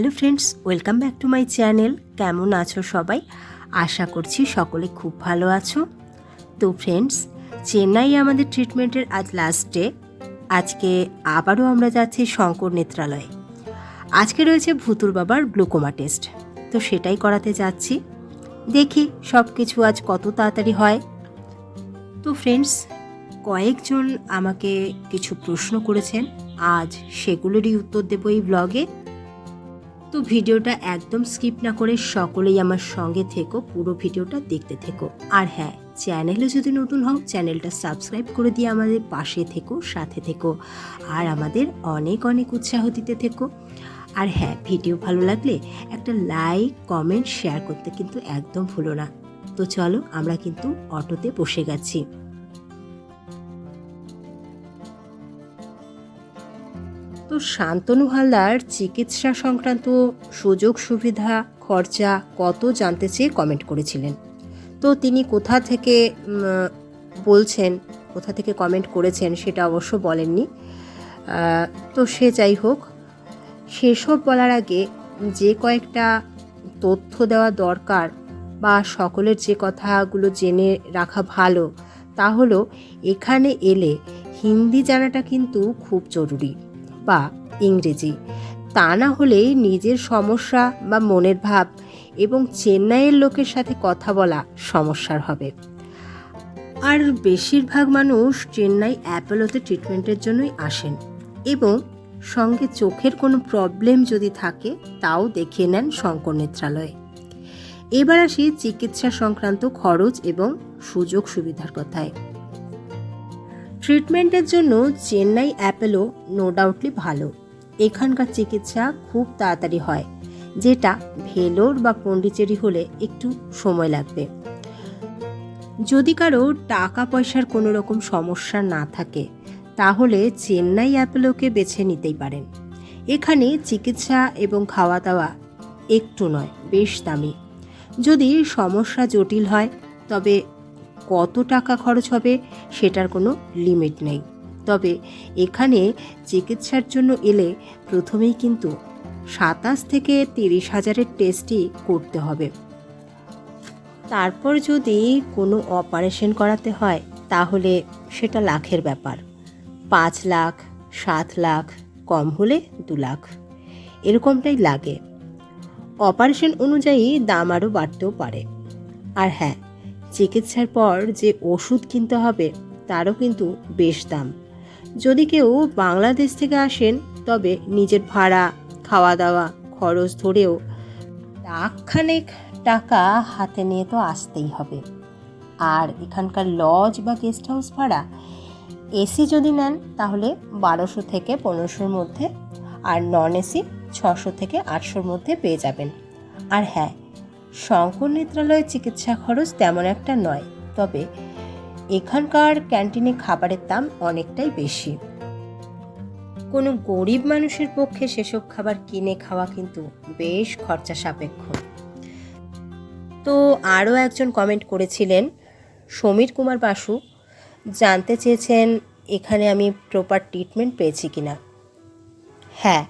Hello friends, welcome back to my channel. কেমন আছো সবাই? আশা করছি সকলে খুব ভালো আছো। তো ফ্রেন্ডস, চেন্নাই আমাদের ট্রিটমেন্টের আজ লাস্ট ডে আজকে আবারও আমরা যাচ্ছি শঙ্কর নেত্রালয়ে। আজকে রয়েছে ভুতুর বাবার গ্লুকোমা টেস্ট তো সেটাই করাতে যাচ্ছি। দেখি সব কিছু আজ কত তাড়াতাড়ি হয়। তো ফ্রেন্ডস, কয়েকজন আমাকে কিছু প্রশ্ন করেছেন। আজ সেগুলোরই উত্তর দেবো এই ব্লগে তো ভিডিওটা একদম স্কিপ না করে সকলেই আমার সঙ্গে থেকো, পুরো ভিডিওটা দেখতে থেকো। আর হ্যাঁ চ্যানেলে যদি নতুন হও, চ্যানেলটা সাবস্ক্রাইব করে দিয়ে আমাদের পাশে থেকো, সাথে থেকো। আর আমাদের অনেক অনেক উৎসাহ দিতে থেকো। আর হ্যাঁ ভিডিও ভালো লাগলে একটা লাইক, কমেন্ট, শেয়ার করতে কিন্তু একদম ভুলো না। তো চলো, আমরা কিন্তু অটোতে বসে গেছি। তো শান্তনু হালদার চিকিৎসা সংক্রান্ত সুযোগ, সুবিধা, খরচা কত জানতে চেয়ে কমেন্ট করেছিলেন? তো তিনি কোথা থেকে বলছেন, কোথা থেকে কমেন্ট করেছেন সেটা অবশ্য বলেননি। তো সে যাই হোক, সেসব বলার আগে যে কয়েকটা তথ্য দেওয়া দরকার বা সকলের যে কথাগুলো জেনে রাখা ভালো, তা হলো এখানে এলে হিন্দি জানাটা কিন্তু খুব জরুরি। বা ইংরেজি। তা না হলে নিজের সমস্যা বা মনের ভাব এবং চেন্নাইয়ের লোকের সাথে কথা বলা সমস্যার হবে। আর বেশিরভাগ মানুষ চেন্নাই অ্যাপোলোতে ট্রিটমেন্টের জন্যই আসেন এবং সঙ্গে চোখের কোনো প্রবলেম যদি থাকে তাও দেখিয়ে নেন শঙ্কর নেত্রালয়ে। এবার আসি চিকিৎসা সংক্রান্ত খরচ এবং সুযোগ সুবিধার কথায়। ট্রিটমেন্টের জন্য চেন্নাই অ্যাপেলো নো ডাউটলি ভালো। এখানকার চিকিৎসা খুব তাড়াতাড়ি হয়, যেটা ভেলোর বা পন্ডিচেরি হলে একটু সময় লাগবে। যদি কারও টাকা পয়সার কোনো রকম সমস্যা না থাকে, তাহলে চেন্নাই অ্যাপেলোকে বেছে নিতেই পারেন। এখানে চিকিৎসা এবং খাওয়া দাওয়া একটু নয়, বেশ দামি। যদি সমস্যা জটিল হয়, তবে কত টাকা খরচ হবে সেটার কোনো লিমিট নেই। তবে এখানে চিকিৎসার জন্য এলে প্রথমেই কিন্তু সাতাশ থেকে তিরিশ হাজারের টেস্টই করতে হবে। তারপর যদি কোনো অপারেশন করাতে হয়, তাহলে সেটা লাখের ব্যাপার। পাঁচ লাখ, সাত লাখ, কম হলে দু লাখ। এরকমটাই লাগে। অপারেশন অনুযায়ী দাম আরও বাড়তেও পারে। আর হ্যাঁ চিকিৎসার পর যে ওষুধ কিনতে হবে, তারও কিন্তু বেশ দাম। যদি কেউ বাংলাদেশ থেকে আসেন, তবে নিজের ভাড়া খাওয়া দাওয়া খরচ ধরেও লাখখানেক টাকা হাতে নিয়ে তো আসতেই হবে। আর এখানকার লজ বা গেস্ট হাউস ভাড়া, এসি যদি নেন, তাহলে বারোশো থেকে পনেরোশোর মধ্যে, আর নন এসি ছশো থেকে আটশোর মধ্যে পেয়ে যাবেন। আর হ্যাঁ শঙ্কর নেত্রালয়ের চিকিৎসা খরচ তেমন একটা নয়, তবে এখানকার ক্যান্টিনে খাবারের দাম অনেকটাই বেশি। কোনো গরিব মানুষের পক্ষে সেসব খাবার কিনে খাওয়া কিন্তু বেশ খরচা সাপেক্ষ। তো আরও একজন কমেন্ট করেছিলেন, সমীর কুমার বাসু, জানতে চেয়েছেন এখানে আমি প্রপার ট্রিটমেন্ট পেয়েছি কিনা। হ্যাঁ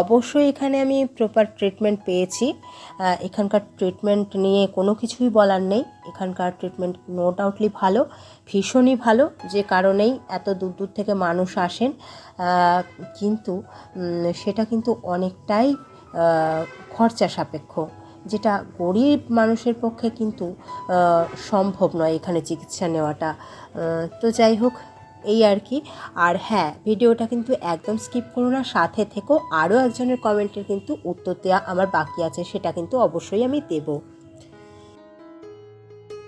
অবশ্যই এখানে আমি প্রপার ট্রিটমেন্ট পেয়েছি। এখানকার ট্রিটমেন্ট নিয়ে কোনো কিছুই বলার নেই। এখানকার ট্রিটমেন্ট নো ডাউটলি ভালো, ভীষণই ভালো, যে কারণেই এত দূর দূর থেকে মানুষ আসেন। কিন্তু সেটা কিন্তু অনেকটাই খরচা সাপেক্ষ, যেটা গরিব মানুষের পক্ষে কিন্তু সম্ভব নয় এখানে চিকিৎসা নেওয়াটা। তো যাই হোক এই আর কি। আর হ্যাঁ ভিডিওটা কিন্তু একদম স্কিপ করো না, সাথে থেকো। আরও একজনের কমেন্টের কিন্তু উত্তর দেওয়া আমার বাকি আছে, সেটা কিন্তু অবশ্যই আমি দেবো।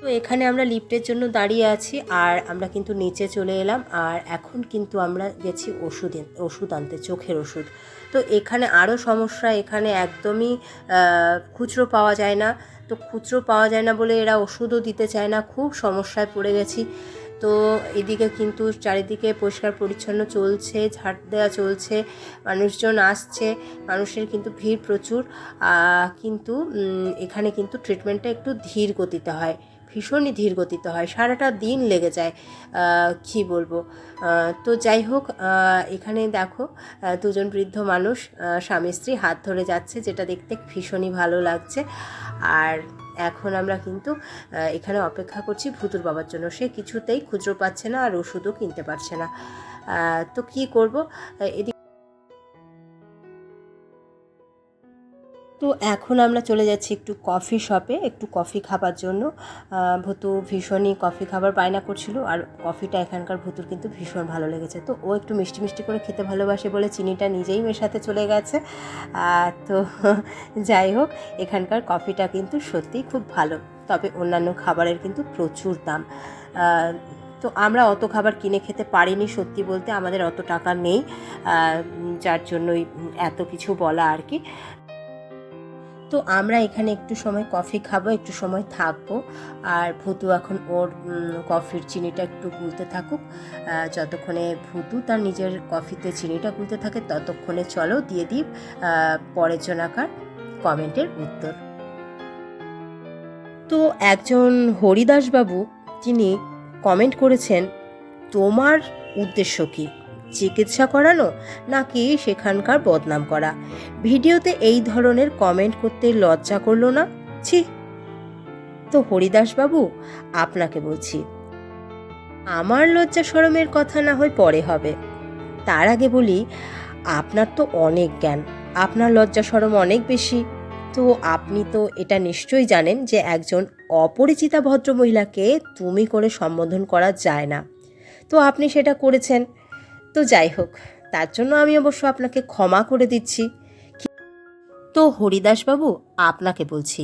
তো এখানে আমরা লিফটের জন্য দাঁড়িয়ে আছি, আর আমরা কিন্তু নিচে চলে এলাম, আর এখন কিন্তু আমরা গেছি ওষুধ ওষুধ আনতে, চোখের ওষুধ। তো এখানে আরও সমস্যা, এখানে একদমই খুচরো পাওয়া যায় না। তো খুচরো পাওয়া যায় না বলে এরা ওষুধও দিতে চায় না, খুব সমস্যায় পড়ে গেছি। তো এদিকে কিন্তু চারিদিকে পরিষ্কার পরিচ্ছন্ন চলছে ঝাড় দেওয়া চলছে, মানুষজন আসছে, মানুষের কিন্তু ভিড় প্রচুর। কিন্তু এখানে কিন্তু ট্রিটমেন্টটা একটু ধীর গতিতে হয়, ভীষণই ধীর গতিতে হয়, সারাটা দিন লেগে যায় কী বলব? তো যাই হোক এখানে দেখো দুজন বৃদ্ধ মানুষ স্বামী স্ত্রী হাত ধরে যাচ্ছে, যেটা দেখতে ভীষণই ভালো লাগছে। আর এখন আমরা কিন্তু এখানে অপেক্ষা করছি ভুতুর বাবার জন্য। সে কিছুতেই খুচরো পাচ্ছে না আর ওষুধও কিনতে পারছে না। তো কি করব? এদিকে তো এখন আমরা চলে যাচ্ছি একটু কফি শপে একটু কফি খাবার জন্য। ভুতু ভীষণই কফি খাবার বায়না করছিল আর কফিটা এখানকার ভুতুর কিন্তু ভীষণ ভালো লেগেছে। তো ও একটু মিষ্টি মিষ্টি করে খেতে ভালোবাসে বলে চিনিটা নিজেই মেশাতে চলে গেছে। তো যাই হোক, এখানকার কফিটা কিন্তু সত্যিই খুব ভালো। তবে অন্যান্য খাবারের কিন্তু প্রচুর দাম। তো আমরা অত খাবার কিনে খেতে পারিনি সত্যি বলতে, আমাদের অত টাকা নেই। যার জন্যই এত কিছু বলা আর কি। তো আমরা এখানে একটু সময় কফি খাব, একটু সময় থাকব। আর ভুতু এখন ওর কফির চিনিটা একটু গুলতে থাকুক। যতক্ষণে ভুতু তার নিজের কফিতে চিনিটা গুলতে থাকে, ততক্ষণে চলো দিয়ে দিই পরের জনাকার কমেন্টের উত্তর। তো একজন হরিদাসবাবু তিনি কমেন্ট করেছেন, তোমার উদ্দেশ্য কি? চিকিৎসা করানো নাকি সেখানকার বদনাম করা? ভিডিওতে এই ধরনের কমেন্ট করতে লজ্জা করল না? ছি। তো হরিদাসবাবু, আপনাকে বলছি, আমার লজ্জা সরমের কথা না হয় পরে হবে। তার আগে বলি, আপনার তো অনেক জ্ঞান, আপনার লজ্জা সরম অনেক বেশি। তো আপনি তো এটা নিশ্চয়ই জানেন যে একজন অপরিচিতা ভদ্রমহিলাকে তুমি করে সম্বোধন করা যায় না। তো আপনি সেটা করেছেন তো যাই হোক, তার জন্য আমি অবশ্য আপনাকে ক্ষমা করে দিচ্ছি। তো হরিদাসবাবু, আপনাকে বলছি।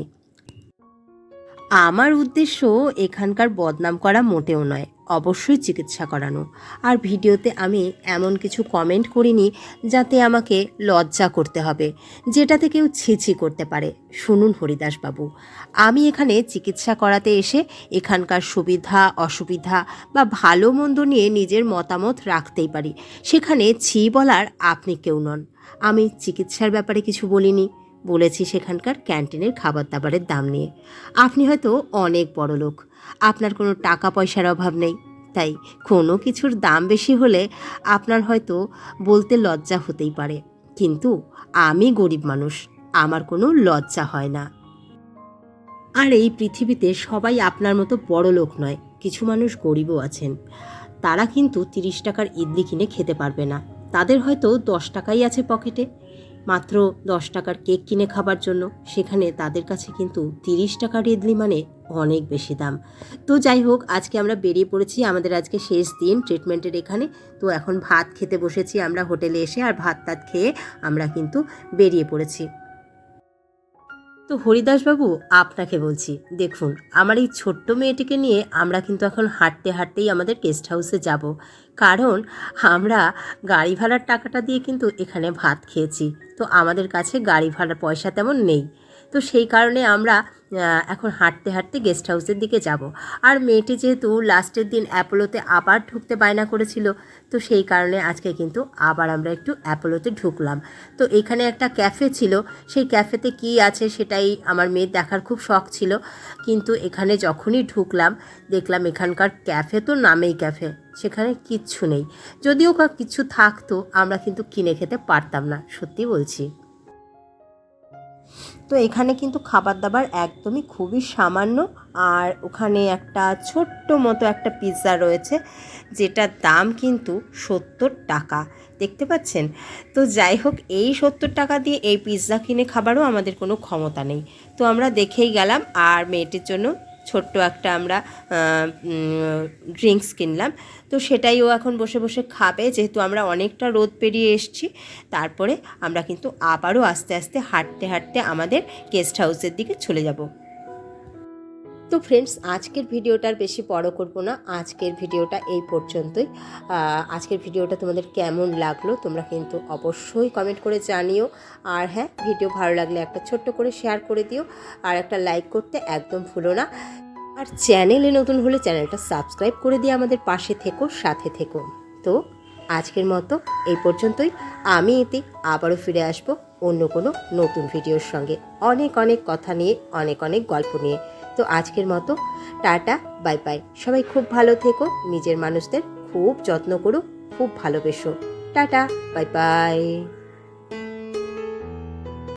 আমার উদ্দেশ্য এখানকার বদনাম করা মোটেও নয়। অবশ্যই চিকিৎসা করানো। আর ভিডিওতে আমি এমন কিছু কমেন্ট করিনি যাতে আমাকে লজ্জা করতে হবে, যেটাতে কেউ ছিছি করতে পারে। শুনুন হরিদাসবাবু, আমি এখানে চিকিৎসা করাতে এসে এখানকার সুবিধা, অসুবিধা বা ভালো মন্দ নিয়ে নিজের মতামত রাখতেই পারি। সেখানে ছি বলার আপনি কেউ নন। আমি চিকিৎসার ব্যাপারে কিছু বলিনি। বলেছি সেখানকার ক্যান্টিনের খাবার দাবারের দাম নিয়ে। আপনি হয়তো অনেক বড় লোক। আপনার কোনো টাকা পয়সার অভাব নেই। তাই কোনো কিছুর দাম বেশি হলে আপনার হয়তো বলতে লজ্জা হতেই পারে। কিন্তু আমি গরিব মানুষ। আমার কোনো লজ্জা হয় না। আর এই পৃথিবীতে সবাই আপনার মতো বড় লোক নয়। কিছু মানুষ গরিবও আছেন। তারা কিন্তু তিরিশ টাকার ইডলি কিনে খেতে পারবে না। তাদের হয়তো দশ টাকাই আছে পকেটে। মাত্র দশ টাকার কেক কিনে খাবার জন্য। সেখানে তাদের কাছে কিন্তু তিরিশ টাকার ইডলি মানে অনেক বেশি দাম। তো যাই হোক, আজকে আমরা বেরিয়ে পড়েছি আমাদের আজকে শেষ দিন ট্রিটমেন্টের এখানে। তো এখন ভাত খেতে বসেছি আমরা হোটেলে এসে, আর ভাত টাত খেয়ে আমরা কিন্তু বেরিয়ে পড়েছি। তো হরিদাসবাবু, আপনাকে বলছি, দেখুন, আমার এই ছোট্ট মেয়েটিকে নিয়ে আমরা কিন্তু এখন হাঁটতে হাঁটতেই আমাদের গেস্ট হাউসে যাব। কারণ, আমরা গাড়ি ভাড়ার টাকাটা দিয়ে কিন্তু এখানে ভাত খেয়েছি। তো আমাদের কাছে গাড়ি ভাড়ার পয়সা তেমন নেই। তো সেই কারণে আমরা এখন হাঁটতে হাঁটতে গেস্ট হাউসের দিকে যাব। আর মেয়েটি যেহেতু লাস্টের দিন অ্যাপোলোতে আবার ঢুকতে বায়না করেছিল, তো সেই কারণে আজকে কিন্তু আবার আমরা একটু অ্যাপোলোতে ঢুকলাম। তো এখানে একটা ক্যাফে ছিল, সেই ক্যাফেতে কি আছে সেটাই আমার মেয়ের দেখার খুব শখ ছিল। কিন্তু এখানে যখনই ঢুকলাম, দেখলাম এখানকার ক্যাফে তো নামেই ক্যাফে সেখানে কিচ্ছু নেই। যদিও কিছু থাকতো, আমরা কিন্তু কিনে খেতে পারতাম না, সত্যি বলছি। তো এখানে কিন্তু খাবার দাবার একদমই খুবই সামান্য আর ওখানে একটা ছোট্ট মতো একটা পিৎজা রয়েছে, যেটার দাম কিন্তু সত্তর টাকা। দেখতে পাচ্ছেন? তো যাই হোক, এই সত্তর টাকা দিয়ে এই পিৎজা কিনে খাবারও আমাদের কোনো ক্ষমতা নেই। তো আমরা দেখেই গেলাম আর মেয়েটির জন্য ছোট্ট একটা আমরা ড্রিঙ্কস কিনলাম। তো সেটাই ও এখন বসে বসে খাবে, যেহেতু আমরা অনেকটা রোদ পেরিয়ে এসছি। তারপরে আমরা কিন্তু আবারও আস্তে আস্তে হাঁটতে হাঁটতে আমাদের গেস্ট হাউসের দিকে চলে যাব। তো ফ্রেন্ডস আজকের ভিডিওটার বেশি বড় করব না। আজকের ভিডিওটা এই পর্যন্তই। আজকের ভিডিওটা তোমাদের কেমন লাগল তোমরা কিন্তু অবশ্যই কমেন্ট করে জানিও। আর হ্যাঁ ভিডিও ভালো লাগলে একটা ছোট্ট করে শেয়ার করে দিও। আর একটা লাইক করতে একদম ভুলো না। আর চ্যানেলে নতুন হলে চ্যানেলটা সাবস্ক্রাইব করে দিয়ে আমাদের পাশে থেকো, সাথে থেকো। তো আজকের মতো এই পর্যন্তই। আমি এতে আবারও ফিরে আসব অন্য কোনো নতুন ভিডিওর সঙ্গে। অনেক অনেক কথা নিয়ে, অনেক অনেক গল্প নিয়ে। তো আজকের মতো। Tata, bye bye. সবাই খুব ভালো থেকো। নিজের মানুষদের খুব যত্ন করো, খুব ভালোবেসো। Tata, bye bye.